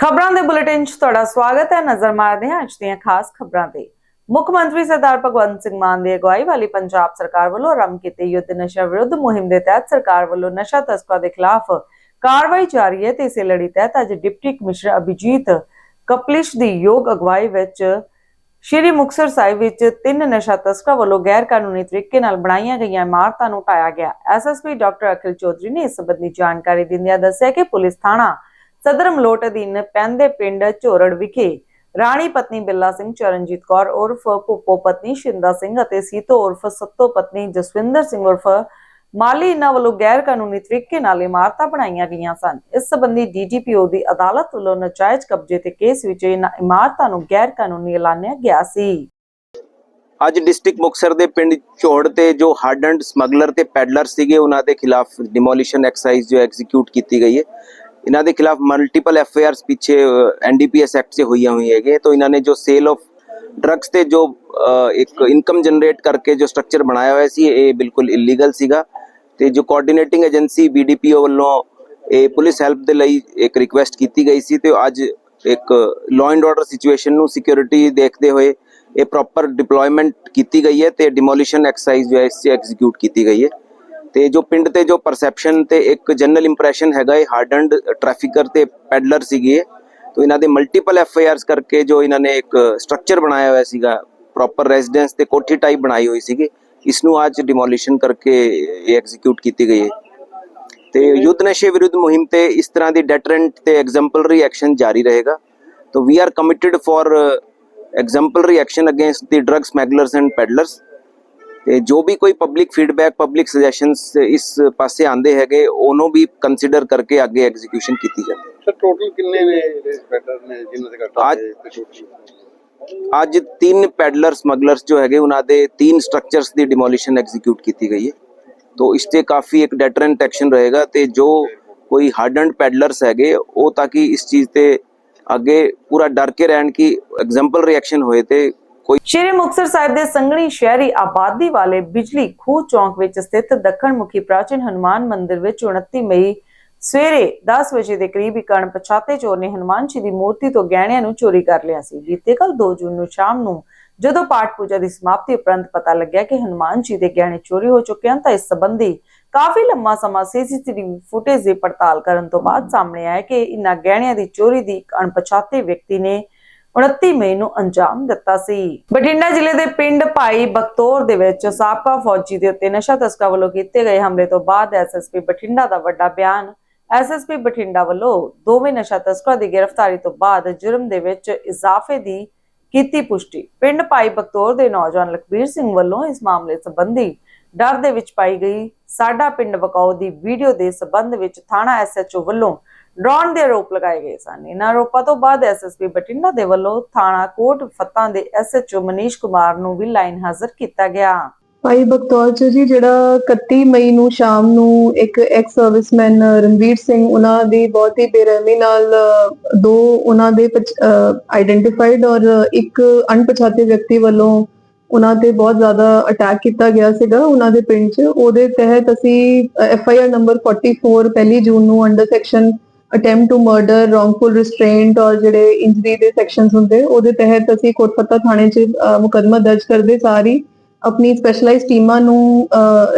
ਖਬਰਾਂ ਦੇ ਬੁਲੇਟਿਨ 'ਚ ਤੁਹਾਡਾ ਸਵਾਗਤ ਹੈ। ਨਜ਼ਰ ਮਾਰਦੇ ਹਾਂ ਅੱਜ ਦੀਆਂ ਖਾਸ ਖਬਰਾਂ ਤੇ। ਮੁੱਖ ਮੰਤਰੀ ਸਰਦਾਰ ਭਗਵੰਤ ਸਿੰਘ ਮਾਨ ਦੀ ਅਗਵਾਈ ਵਾਲੀ ਪੰਜਾਬ ਸਰਕਾਰ ਵੱਲੋਂ ਆਰੰਭ ਕੀਤੀ ਯੁੱਧ ਨਸ਼ਾ ਵਿਰੁੱਧ ਮੁਹਿੰਮ ਦੇ ਤਹਿਤ ਸਰਕਾਰ ਵੱਲੋਂ ਨਸ਼ਾ ਤਸਕਰਾਂ ਦੇ ਖਿਲਾਫ ਕਾਰਵਾਈ ਜਾਰੀ ਹੈ ਤੇ ਇਸੇ ਲੜੀ ਤਹਿਤ ਅੱਜ ਡਿਪਟੀ ਕਮਿਸ਼ਨਰ ਅਭਿਜੀਤ ਕਪਲਿਸ਼ ਦੀ ਯੋਗ ਅਗਵਾਈ ਵਿੱਚ ਸ਼੍ਰੀ ਮੁਕਤਸਰ ਸਾਹਿਬ ਵਿੱਚ ਤਿੰਨ ਨਸ਼ਾ ਤਸਕਰਾਂ ਵੱਲੋਂ ਗੈਰ ਕਾਨੂੰਨੀ ਤਰੀਕੇ ਨਾਲ ਬਣਾਈਆਂ ਗਈਆਂ ਇਮਾਰਤਾਂ ਨੂੰ ਢਾਇਆ ਗਿਆ। ਐਸਐਸਪੀ ਡਾਕਟਰ ਅਖਿਲ ਚੌਧਰੀ ਨੇ ਇਸ ਸੰਬੰਧੀ ਜਾਣਕਾਰੀ ਦਿੰਦਿਆਂ ਦੱਸਿਆ ਕਿ ਪੁਲਿਸ ਥਾਣਾ ਸਦਰ ਮਲੋਟ ਅਧੀਨ ਪੈਂਦੇ ਪਿੰਡ ਝੋਰੜ ਵਿਖੇ ਰਾਣੀ ਪਤਨੀ ਬਿੱਲਾ ਸਿੰਘ ਚਰਨਜੀਤ ਕੌਰ ਉਰਫ ਭੁੱਪੋ ਪਤਨੀ ਸ਼ਿੰਦਾ ਸਿੰਘ ਅਤੇ ਸੀਤੋ ਉਰਫ ਸੱਤੋ ਪਤਨੀ ਜਸਵਿੰਦਰ ਸਿੰਘ ਉਰਫ ਮਾਲੀ ਇਹਨਾਂ ਵੱਲੋਂ ਗੈਰ ਕਾਨੂੰਨੀ ਤਰੀਕੇ ਨਾਲ ਇਮਾਰਤਾਂ ਬਣਾਈਆਂ ਗਈਆਂ ਸਨ। ਇਸ ਸੰਬੰਧੀ ਡੀਜੀਪੀਓ ਦੀ ਅਦਾਲਤ ਵੱਲੋਂ ਨਾਜਾਇਜ਼ ਕਬਜ਼ੇ ਤੇ ਕੇਸ ਵਿੱਚ ਇਹਨਾਂ ਇਮਾਰਤਾਂ ਨੂੰ ਗੈਰ ਕਾਨੂੰਨੀ ਐਲਾਨਿਆ ਗਿਆ ਸੀ। ਅੱਜ ਡਿਸਟ੍ਰਿਕਟ ਮੁਕਸਰ ਦੇ ਪਿੰਡ ਝੋੜ ਤੇ ਜੋ ਹਾਰਡਨਡ ਸਮਗਲਰ ਤੇ ਪੈਡਲਰ ਸੀਗੇ, ਉਹਨਾਂ ਦੇ ਖਿਲਾਫ ਡਿਮੋਲੀਸ਼ਨ ਐਕਸਾਈਜ਼ ਜੋ ਐਗਜ਼ੀਕਿਊਟ ਕੀਤੀ ਗਈ ਹੈ। ਇਹਨਾਂ ਦੇ ਖਿਲਾਫ ਮਲਟੀਪਲ ਐਫ ਆਈ ਆਰਸ ਪਿੱਛੇ ਐਨਡੀਪੀਐਸ ਐਕਟ 'ਚ ਹੋਈਆਂ ਹੋਈ ਹੈਗੇ ਤਾਂ ਇਹਨਾਂ ਨੇ ਜੋ ਸੇਲ ਆਫ ਡਰੱਗਸ ਤੇ ਜੋ ਇੱਕ ਇਨਕਮ ਜਨਰੇਟ ਕਰਕੇ ਜੋ ਸਟਰਕਚਰ ਬਣਾਇਆ ਹੋਇਆ ਸੀ, ਇਹ ਬਿਲਕੁਲ ਇਲੀਗਲ ਸੀਗਾ। ਤੇ ਜੋ ਕੋਆਰਡੀਨੇਟਿੰਗ ਏਜੰਸੀ ਬੀਡੀਪੀਓ ਵੱਲੋਂ ਇਹ ਪੁਲਿਸ ਹੈਲਪ ਦੇ ਲਈ ਇੱਕ ਰਿਕੁਐਸਟ ਕੀਤੀ ਗਈ ਸੀ ਤੇ ਅੱਜ ਇੱਕ ਲਾਅ ਐਂਡ ਆਰਡਰ ਸਿਚੁਏਸ਼ਨ ਨੂੰ ਸਿਕਿਉਰਿਟੀ ਦੇਖਦੇ ਹੋਏ ਇਹ ਪ੍ਰੋਪਰ ਡਿਪਲੋਇਮੈਂਟ ਕੀਤੀ ਗਈ ਹੈ ਤੇ ਡਿਮੋਲੀਸ਼ਨ ਐਕਸਰਸਾਈਜ਼ ਜੋ ਹੈ, ਇਸ ਐਗਜ਼ੀਕਿਊਟ ਕੀਤੀ ਗਈ ਹੈ। ਤੇ ਜੋ ਪਿੰਡ ਤੇ ਜੋ ਪਰਸੈਪਸ਼ਨ ਤੇ ਇੱਕ ਜਨਰਲ ਇੰਪ੍ਰੈਸ਼ਨ ਹੈਗਾ ਇਹ ਹਾਰਡਨਡ ਟ੍ਰੈਫਿਕਰ ਤੇ ਪੈਡਲਰ ਸੀਗੇ ਤੋ ਇਹਨਾਂ ਦੇ ਮਲਟੀਪਲ ਐਫ ਆਈ ਆਰਸ ਕਰਕੇ ਜੋ ਇਹਨਾਂ ਨੇ ਇੱਕ ਸਟਰਕਚਰ ਬਣਾਇਆ ਹੋਇਆ ਸੀਗਾ ਪ੍ਰੋਪਰ ਰੈਜ਼ੀਡੈਂਸ ਤੇ ਕੋਠੀ ਟਾਈਪ ਬਣਾਈ ਹੋਈ ਸੀਗੀ ਇਸ ਨੂੰ ਅੱਜ ਡਿਮੋਲੀਸ਼ਨ ਕਰਕੇ ਇਹ ਐਗਜ਼ੀਕਿਊਟ ਕੀਤੀ ਗਈ ਹੈ। ਤੇ ਯੁੱਧ ਨਸ਼ੇ ਵਿਰੁੱਧ ਮੁਹਿੰਮ ਤੇ ਇਸ ਤਰ੍ਹਾਂ ਦੀ ਡੈਟਰੈਂਟ ਤੇ ਐਗਜ਼ੈਂਪਲਰੀ ਐਕਸ਼ਨ ਜਾਰੀ ਰਹੇਗਾ। ਤੋ we are committed for exemplary action against the drug smugglers and peddlers ਤੇ ਜੋ ਵੀ ਕੋਈ ਪਬਲਿਕ ਫੀਡਬੈਕ ਪਬਲਿਕ ਸੁਜੈਸ਼ਨਸ ਇਸ ਪਾਸੇ ਆਂਦੇ ਹੈਗੇ ਉਹਨੂੰ ਵੀ ਕੰਸੀਡਰ ਕਰਕੇ ਅੱਗੇ ਐਗਜ਼ੀਕਿਊਸ਼ਨ ਕੀਤੀ ਜਾਵੇ ਸਰ ਟੋਟਲ ਕਿੰਨੇ ਨੇ ਜਿਹੜੇ ਸਪੈਡਰ ਨੇ ਜਿਨ੍ਹਾਂ ਦੇ ਘਟਾ ਅੱਜ ਤਿੰਨ ਪੈਡਲਰ ਸਮਗਲਰਸ ਜੋ ਹੈਗੇ ਉਹਨਾਂ ਦੇ ਤਿੰਨ ਸਟਰਕਚਰਸ ਦੀ ਡਿਮੋਲੀਸ਼ਨ ਐਗਜ਼ੀਕਿਊਟ ਕੀਤੀ ਗਈ ਹੈ। ਤੋ ਇਸ ਤੇ ਕਾਫੀ ਇੱਕ ਡੈਟਰੈਂਟ ਐਕਸ਼ਨ ਰਹੇਗਾ ਤੇ ਜੋ ਕੋਈ ਹਾਰਡਨਡ ਪੈਡਲਰਸ ਹੈਗੇ ਉਹ ਤਾਂ ਕਿ ਇਸ ਚੀਜ਼ ਤੇ ਅੱਗੇ ਪੂਰਾ ਡਰ ਕੇ ਰਹਿਣ ਕਿ ਐਗਜ਼ਾਮਪਲ ਰਿਐਕਸ਼ਨ ਹੋਏ ਤੇ ਕੋਈ ਸ਼੍ਰੀ ਮੁਕਤਸਰ ਸਾਹਿਬ ਦੇ ਸੰਘਣੀ ਸ਼ਹਿਰੀ ਆਬਾਦੀ ਵਾਲੇ ਬਿਜਲੀ ਖੂਹ ਚੌਂਕ ਵਿੱਚ ਸਥਿਤ ਦੱਖਣ ਮੁਖੀ ਪ੍ਰਾਚੀਨ ਹਨੂਮਾਨ ਮੰਦਿਰ ਵਿੱਚ 29 ਮਈ ਸਵੇਰੇ 10 ਵਜੇ ਦੇ ਕਰੀਬ ਇੱਕ ਅਣਪਛਾਤੇ ਚੋਰ ਨੇ ਹਨੂਮਾਨ ਜੀ ਦੀ ਮੂਰਤੀ ਤੋਂ ਗਹਿਣਿਆਂ ਨੂੰ ਚੋਰੀ ਕਰ ਲਿਆ ਸੀ। ਬੀਤੇ ਕੱਲ 2 ਜੂਨ ਨੂੰ ਸ਼ਾਮ ਨੂੰ ਜਦੋਂ ਪਾਠ ਪੂਜਾ ਦੀ ਸਮਾਪਤੀ ਉਪਰੰਤ ਪਤਾ ਲੱਗਿਆ ਕਿ ਹਨੂਮਾਨ ਜੀ ਦੇ ਗਹਿਣੇ ਚੋਰੀ ਹੋ ਚੁੱਕੇ ਹਨ, ਤਾਂ ਇਸ ਸੰਬੰਧੀ ਕਾਫੀ ਲੰਮਾ ਸਮਾਂ ਸੀਸੀਟੀਵੀ ਫੁਟੇਜ ਦੀ ਪੜਤਾਲ ਕਰਨ ਤੋਂ ਬਾਅਦ ਸਾਹਮਣੇ ਆਇਆ ਕਿ ਇਨ੍ਹਾਂ ਗਹਿਣਿਆਂ ਦੀ ਚੋਰੀ ਦੀ ਇੱਕ ਅਣਪਛਾਤੇ ਵਿਅਕਤੀ ਨੇ 29 ਮਈ ਨੂੰ ਅੰਜਾਮ ਦਿੱਤਾ ਸੀ। ਬਠਿੰਡਾ ਜ਼ਿਲ੍ਹੇ ਦੇ ਪਿੰਡ ਭਾਈ ਬਖਤੌਰ ਦੇ ਵਿੱਚ ਸਾਬਕਾ ਫੌਜੀ ਦੇ ਉੱਤੇ ਨਸ਼ਾ ਤਸਕਰਾਂ ਵੱਲੋਂ ਕੀਤੇ ਗਏ ਹਮਲੇ ਤੋਂ ਬਾਅਦ ਐਸਐਸਪੀ ਬਠਿੰਡਾ ਦਾ ਵੱਡਾ ਬਿਆਨ ਐਸਐਸਪੀ ਬਠਿੰਡਾ ਵੱਲੋਂ ਦੋਵੇਂ ਨਸ਼ਾ ਤਸਕਰਾਂ ਦੀ ਗ੍ਰਿਫਤਾਰੀ ਤੋਂ ਬਾਅਦ ਜੁਰਮ ਦੇ ਵਿੱਚ ਇਜ਼ਾਫੇ ਦੀ ਕੀਤੀ ਪੁਸ਼ਟੀ। ਪਿੰਡ ਭਾਈ ਬਖਤੌਰ ਦੇ ਨੌਜਵਾਨ ਲਖਬੀਰ ਸਿੰਘ ਵੱਲੋਂ ਇਸ ਮਾਮਲੇ ਸੰਬੰਧੀ ਡਰ ਦੇ ਵਿੱਚ ਪਾਈ ਗਈ। ਸਾਡਾ ਪਿੰਡ ਵਕਾਓ ਦੀ ਵੀਡੀਓ ਦੇ ਸਬੰਧ ਵਿੱਚ ਥਾਣਾ ਐਸਐਚਓ ਵੱਲੋਂ ਡਰਾਉਣ ਦੇ ਆਰੋਪ ਲਗਾਏ ਗਏ ਸਨ। ਇਹਨਾਂ ਆਰੋਪਾਂ ਤੋਂ ਬਾਅਦ ਐਸਐਸਪੀ ਬਠਿੰਡਾ ਦੇ ਵੱਲੋਂ ਥਾਣਾ ਕੋਟ ਫੱਤਾਂ ਦੇ ਐਸਐਚਓ ਮਨੀਸ਼ ਕੁਮਾਰ ਨੂੰ ਵੀ ਲਾਈਨ ਹਾਜ਼ਰ ਕੀਤਾ ਗਿਆ। ਭਾਈ ਬਖਤੌਰ ਜੀ, ਜਿਹੜਾ 31 ਮਈ ਨੂੰ ਸ਼ਾਮ ਨੂੰ ਇੱਕ ਐਕਸ ਸਰਵਿਸਮੈਨ ਰਣਵੀਰ ਸਿੰਘ, ਉਹਨਾਂ ਦੀ ਬਹੁਤ ਹੀ ਬੇਰਹਿਮੀ ਨਾਲ ਦੋ ਉਹਨਾਂ ਦੇ ਆਈਡੈਂਟੀਫਾਈਡ ਔਰ ਇੱਕ ਅਣਪਛਾਤੇ ਵਿਅਕਤੀ ਵੱਲੋਂ ਉਹਨਾਂ ਤੇ ਬਹੁਤ ਜ਼ਿਆਦਾ ਅਟੈਕ ਕੀਤਾ ਗਿਆ ਸੀਗਾ ਉਹਨਾਂ ਦੇ ਪਿੰਡ 'ਚ। ਉਹਦੇ ਤਹਿਤ ਅਸੀਂ ਐਫ ਆਈ ਆਰ ਨੰਬਰ 44 ਪਹਿਲੀ ਜੂਨ ਨੂੰ under section attempt to murder wrongful restraint ਔਰ ਜਿਹੜੇ ਇੰਜਰੀ ਦੇ ਸੈਕਸ਼ਨਸ ਹੁੰਦੇ ਉਹਦੇ ਤਹਿਤ ਅਸੀਂ ਕੋਟਫੱਤਾ ਥਾਣੇ 'ਚ ਅਹ, ਦਰਜ ਕਰਦੇ ਸਾਰੀ ਆਪਣੀ ਸਪੈਸ਼ਲਾਈਜ਼ਡ ਟੀਮਾਂ ਨੂੰ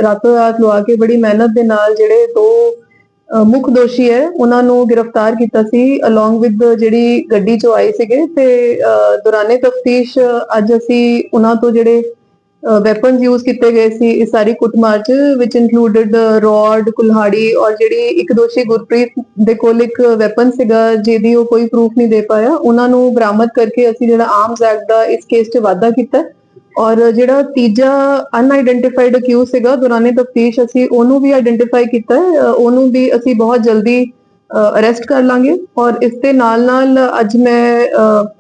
ਰਾਤੋਂ ਰਾਤ ਲਵਾ ਕੇ ਬੜੀ ਮਿਹਨਤ ਦੇ ਨਾਲ ਜਿਹੜੇ ਦੋ ਮੁੱਖ ਦੋਸ਼ੀ ਹੈ ਉਹਨਾਂ ਨੂੰ ਗ੍ਰਿਫਤਾਰ ਕੀਤਾ ਸੀ ਅਲੋਂਗ ਵਿਦ ਜਿਹੜੀ ਗੱਡੀ 'ਚੋਂ ਆਏ ਸੀਗੇ ਤੇ ਦੌਰਾਨੇ ਤਫਤੀਸ਼ ਅੱਜ ਅਸੀਂ ਉਹਨਾਂ ਤੋਂ ਜਿਹੜੇ ਵੈਪਨਸ ਯੂਜ਼ ਕੀਤੇ ਗਏ ਸੀ ਇਸ ਸਾਰੀ ਕੁੱਟਮਾਰ ਚ ਵਿਚ ਇਨਕਲੂਡਡ ਰੋਡ ਕੁਲਹਾੜੀ ਔਰ ਜਿਹੜੀ ਇੱਕ ਦੋਸ਼ੀ ਗੁਰਪ੍ਰੀਤ ਦੇ ਕੋਲ ਇੱਕ ਵੈਪਨ ਸੀਗਾ, ਜਿਹਦੀ ਉਹ ਕੋਈ ਪ੍ਰੂਫ ਨਹੀਂ ਦੇ ਪਾਇਆ। ਉਹਨਾਂ ਨੂੰ ਬਰਾਮਦ ਕਰਕੇ ਅਸੀਂ ਜਿਹੜਾ ਆਰਮਸ ਐਕਟ ਦਾ ਇਸ ਕੇਸ 'ਚ ਵਾਧਾ ਕੀਤਾ। ਔਰ ਜਿਹੜਾ ਤੀਜਾ ਅਨਆਇਡੈਂਟੀਫਾਈਡ ਅਕਿਊਜ਼ ਸੀਗਾ, ਦੌਰਾਨੇ ਤਫਤੀਸ਼, ਅਸੀਂ ਉਹਨੂੰ ਵੀ ਆਇਡੈਂਟੀਫਾਈ ਕੀਤਾ ਉਹਨੂੰ ਵੀ ਅਸੀਂ ਬਹੁਤ ਜਲਦੀ ਅਰੈਸਟ ਕਰ ਲਾਂਗੇ ਔਰ ਇਸ ਦੇ ਨਾਲ ਨਾਲ ਅੱਜ ਮੈਂ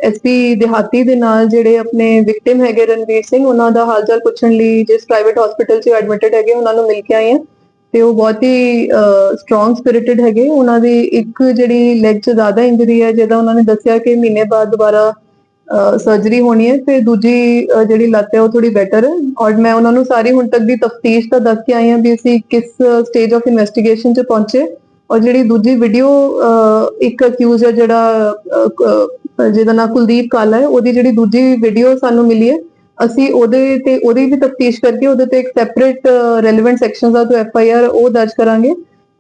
ਐਸਪੀ ਦਿਹਾਤੀ ਦੇ ਨਾਲ ਜਿਹੜੇ ਆਪਣੇ ਵਿਕਟਿਮ ਹੈਗੇ ਰਣਵੀਰ ਸਿੰਘ, ਉਹਨਾਂ ਦਾ ਹਾਲ ਚਾਲ ਪੁੱਛਣ ਲਈ ਜਿਸ ਪ੍ਰਾਈਵੇਟ ਹਸਪੀਟਲ 'ਚ ਐਡਮਿਟਡ ਹੈਗੇ, ਉਹਨਾਂ ਨੂੰ ਮਿਲ ਕੇ ਆਏ ਹਾਂ ਤੇ ਉਹ ਬਹੁਤ ਹੀ ਸਟਰੋਂਗ ਸਪਿਰਿਟਡ ਹੈਗੇ। ਉਹਨਾਂ ਦੀ ਇੱਕ ਜਿਹੜੀ ਲੈਗ 'ਚ ਜ਼ਿਆਦਾ ਇੰਜਰੀ ਹੈ, ਜਿਹਦਾ ਉਹਨਾਂ ਨੇ ਦੱਸਿਆ ਕਿ ਮਹੀਨੇ ਬਾਅਦ ਦੁਬਾਰਾ ਸਰਜਰੀ ਹੋਣੀ ਹੈ ਤੇ ਦੂਜੀ ਜਿਹੜੀ ਲੱਤ ਹੈ ਉਹ ਥੋੜੀ ਬੈਟਰ ਹੈ ਔਰ ਮੈਂ ਉਹਨਾਂ ਨੂੰ ਸਾਰੀ ਹੁਣ ਤੱਕ ਦੀ ਤਫਤੀਸ਼ ਤਾਂ ਦੱਸ ਕੇ ਆਈ ਹਾਂ ਵੀ ਅਸੀਂ ਕਿਸ ਸਟੇਜ ਆਫ ਇਨਵੈਸਟੀਗੇਸ਼ਨ 'ਚ ਪਹੁੰਚੇ। ਔਰ ਜਿਹੜੀ ਦੂਜੀ ਵੀਡੀਓ ਇੱਕ ਅਕਿਊਜ਼ ਹੈ ਜਿਹੜਾ ਜਿਹਦਾ ਨਾਮ ਕੁਲਦੀਪ ਕਾਲਾ ਹੈ, ਉਹਦੀ ਜਿਹੜੀ ਦੂਜੀ ਵੀਡੀਓ ਸਾਨੂੰ ਮਿਲੀ ਹੈ, ਅਸੀਂ ਉਹਦੇ ਤੇ, ਉਹਦੀ ਵੀ ਤਫਤੀਸ਼ ਕਰਕੇ ਉਹਦੇ ਤੇ ਇੱਕ ਸੈਪਰੇਟ ਰੈਲੇਵੈਂਟ ਸੈਕਸ਼ਨਸ ਆ ਤੋਂ ਐਫ ਆਈ ਆਰ ਉਹ ਦਰਜ ਕਰਾਂਗੇ।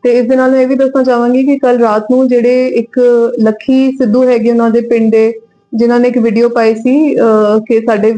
ਤੇ ਇਸ ਦੇ ਨਾਲ ਇਹ ਵੀ ਦੱਸਣਾ ਚਾਹਾਂਗੀ ਕਿ ਕੱਲ ਰਾਤ ਨੂੰ ਜਿਹੜੇ ਇੱਕ ਲੱਖੀ ਸਿੱਧੂ ਹੈਗੇ ਉਹਨਾਂ ਦੇ ਪਿੰਡ ਦੇ, ਜਿਨ੍ਹਾਂ ਨੇ ਇੱਕ ਵੀਡੀਓ ਪਾਈ ਸੀ ਕਿ ਸਾਡੇ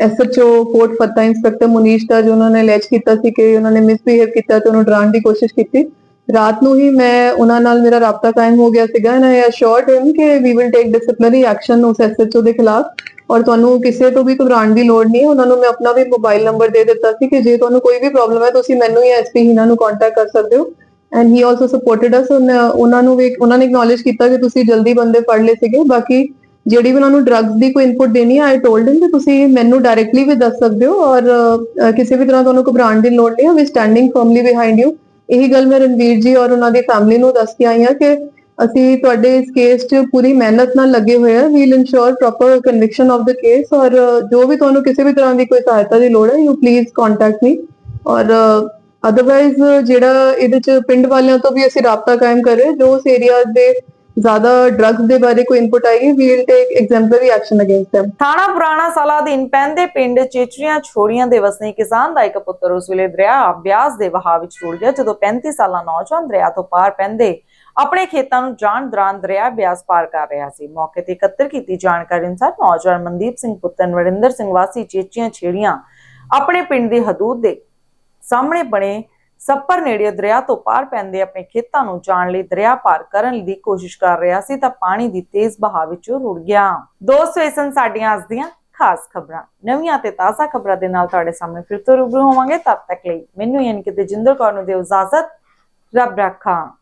ਐਸਐਚਓ ਕੋਟ ਫੱਤਾ ਇੰਸਪੈਕਟਰ ਮੁਨੀਸ਼ ਦਾ ਜੋ ਉਹਨਾਂ ਨੇ ਲੈਚ ਕੀਤਾ ਸੀ ਕਿ ਉਹਨਾਂ ਨੇ ਮਿਸਬਿਹੇਵ ਕੀਤਾ ਤੇ ਉਹਨੂੰ ਡਰਾਉਣ ਦੀ ਕੋਸ਼ਿਸ਼ ਕੀਤੀ। ਰਾਤ ਨੂੰ ਹੀ ਮੈਂ ਉਹਨਾਂ ਨਾਲ ਮੇਰਾ ਰਾਬਤਾ ਕਾਇਮ ਹੋ ਗਿਆ ਸੀਗਾ ਐਂਡ ਆਈ ਅਸ਼ੋਰਡ ਹਿਮ ਕਿ we will take disciplinary action ਉਸ ਐਸਐਚਓ ਦੇ ਖਿਲਾਫ ਔਰ ਤੁਹਾਨੂੰ ਕਿਸੇ ਤੋਂ ਵੀ ਘਬਰਾਉਣ ਦੀ ਲੋੜ ਨਹੀਂ ਹੈ ਉਹਨਾਂ ਨੂੰ ਮੈਂ ਆਪਣਾ ਵੀ ਮੋਬਾਈਲ ਨੰਬਰ ਦੇ ਦਿੱਤਾ ਸੀ ਕਿ ਜੇ ਤੁਹਾਨੂੰ ਕੋਈ ਵੀ ਪ੍ਰੋਬਲਮ ਹੈ ਤੁਸੀਂ ਮੈਨੂੰ ਜਾਂ ਐਸਪੀ ਹਿਨਾ ਨੂੰ ਕੰਟੈਕਟ ਕਰ ਸਕਦੇ ਹੋ and he also supported us ਉਹਨਾਂ ਨੂੰ ਵੀ ਉਹਨਾਂ ਨੇ ਐਕਨੋਲਜ ਕੀਤਾ ਕਿ ਤੁਸੀਂ ਜਲਦੀ ਬੰਦੇ ਫੜ ਲਏ ਸੀਗੇ, ਬਾਕੀ ਜਿਹੜੀ ਵੀ ਉਹਨਾਂ ਨੂੰ ਡਰੱਗਸ ਦੀ ਕੋਈ ਇਨਪੁਟ ਦੇਣੀ ਹੈ ਆਈ ਟੋਲਡ ਹਿਮ ਕਿ ਤੁਸੀਂ ਮੈਨੂੰ ਡਾਇਰੈਕਟਲੀ ਵੀ ਦੱਸ ਸਕਦੇ ਹੋ ਔਰ ਕਿਸੇ ਵੀ ਤਰ੍ਹਾਂ ਤੁਹਾਨੂੰ ਘਬਰਾਉਣ ਦੀ ਲੋੜ ਨਹੀਂ ਹੈ we standing firmly behind you ਇਹੀ ਗੱਲ ਮੈਂ ਰਣਵੀਰ ਜੀ ਔਰ ਉਹਨਾਂ ਦੀ ਫੈਮਿਲੀ ਨੂੰ ਦੱਸ ਕੇ ਆਈ ਹਾਂ ਕਿ ਅਸੀਂ ਤੁਹਾਡੇ ਇਸ ਕੇਸ 'ਚ ਪੂਰੀ ਮਿਹਨਤ ਨਾਲ ਲੱਗੇ ਹੋਏ ਆ we'll ensure proper conviction of the case ਔਰ ਜੋ ਵੀ ਤੁਹਾਨੂੰ ਕਿਸੇ ਵੀ ਤਰ੍ਹਾਂ ਦੀ ਕੋਈ ਸਹਾਇਤਾ ਦੀ ਲੋੜ ਹੈ ਯੂ ਪਲੀਜ਼ ਕੰਟੈਕਟ ਮੀ ਔਰ ਅਦਰਵਾਈਜ਼ ਜਿਹੜਾ ਇਹਦੇ 'ਚ ਪਿੰਡ ਵਾਲਿਆਂ ਤੋਂ ਵੀ ਅਸੀਂ ਰਾਬਤਾ ਕਾਇਮ ਕਰ ਰਹੇ ਜੋ ਉਸ ਏਰੀਆ ਦੇ ਜ਼ਿਆਦਾ ਡਰੱਗਸ ਦੇ ਬਾਰੇ ਕੋਈ ਇਨਪੁਟ ਆਏਗੀ? We will take exemplary action against them. ਥਾਣਾ ਪੁਰਾਣਾ ਸਾਲਾ ਅਧੀਨ ਪੈਂਦੇ ਪਿੰਡ ਚੇਚਰੀਆਂ ਛੋੜੀਆਂ ਦੇ ਵਸਨੀਕ ਕਿਸਾਨ ਦਾ ਇੱਕ ਪੁੱਤਰ ਉਸ ਵੇਲੇ ਦਰਿਆ ਬਿਆਸ ਦੇ ਵਹਾਅ ਵਿੱਚ ਰੁੜ ਗਿਆ, ਜਦੋਂ 35 ਸਾਲਾ ਨੌਜਵਾਨ ਦਰਿਆ ਤੋਂ ਪਾਰ ਪੈਂਦੇ ਆਪਣੇ ਖੇਤਾਂ ਨੂੰ ਜਾਣ ਦੌਰਾਨ ਦਰਿਆ ਬਿਆਸ ਪਾਰ ਕਰ ਰਿਹਾ ਸੀ। ਮੌਕੇ ਤੇ ਇਕੱਤਰ ਕੀਤੀ ਜਾਣਕਾਰੀ ਅਨੁਸਾਰ ਨੌਜਵਾਨ ਮਨਦੀਪ ਸਿੰਘ, ਪੁੱਤਰ ਨਰਿੰਦਰ ਸਿੰਘ ਵਾਸੀ ਚੇਚੀਆਂ ਛੇੜੀਆਂ ਆਪਣੇ ਪਿੰਡ ਦੀ ਹਦੂਦ ਦੇ ਸਾਹਮਣੇ ਬਣੇ ਸੱਪਰ ਨੇੜੇ ਦਰਿਆ ਤੋਂ ਪਾਰ ਪੈਂਦੇ ਆਪਣੇ ਖੇਤਾਂ ਨੂੰ ਜਾਣ ਲਈ ਦਰਿਆ ਪਾਰ ਕਰਨ ਦੀ ਕੋਸ਼ਿਸ਼ ਕਰ ਰਿਹਾ ਸੀ ਤਾਂ ਪਾਣੀ ਦੀ ਤੇਜ਼ ਵਹਾਅ ਵਿੱਚ ਰੁੜ ਗਿਆ। ਦੋਸਤੋ, ਇਹ ਸਨ ਸਾਡੀਆਂ ਅੱਜ ਦੀਆਂ ਖਾਸ ਖਬਰਾਂ। ਨਵੀਆਂ ਤੇ ਤਾਜ਼ਾ ਖਬਰਾਂ ਦੇ ਨਾਲ ਤੁਹਾਡੇ ਸਾਹਮਣੇ ਫਿਰ ਤੋਂ ਰੂਬਰੂ ਹੋਵਾਂਗੇ। ਤਦ ਤੱਕ ਲਈ ਮੈਨੂੰ ਯਾਨੀ ਕਿ ਤੇਜਿੰਦਰ ਕੌਰ ਨੂੰ ਦਿਓ ਇਜਾਜ਼ਤ। ਰੱਬ ਰਾਖਾ।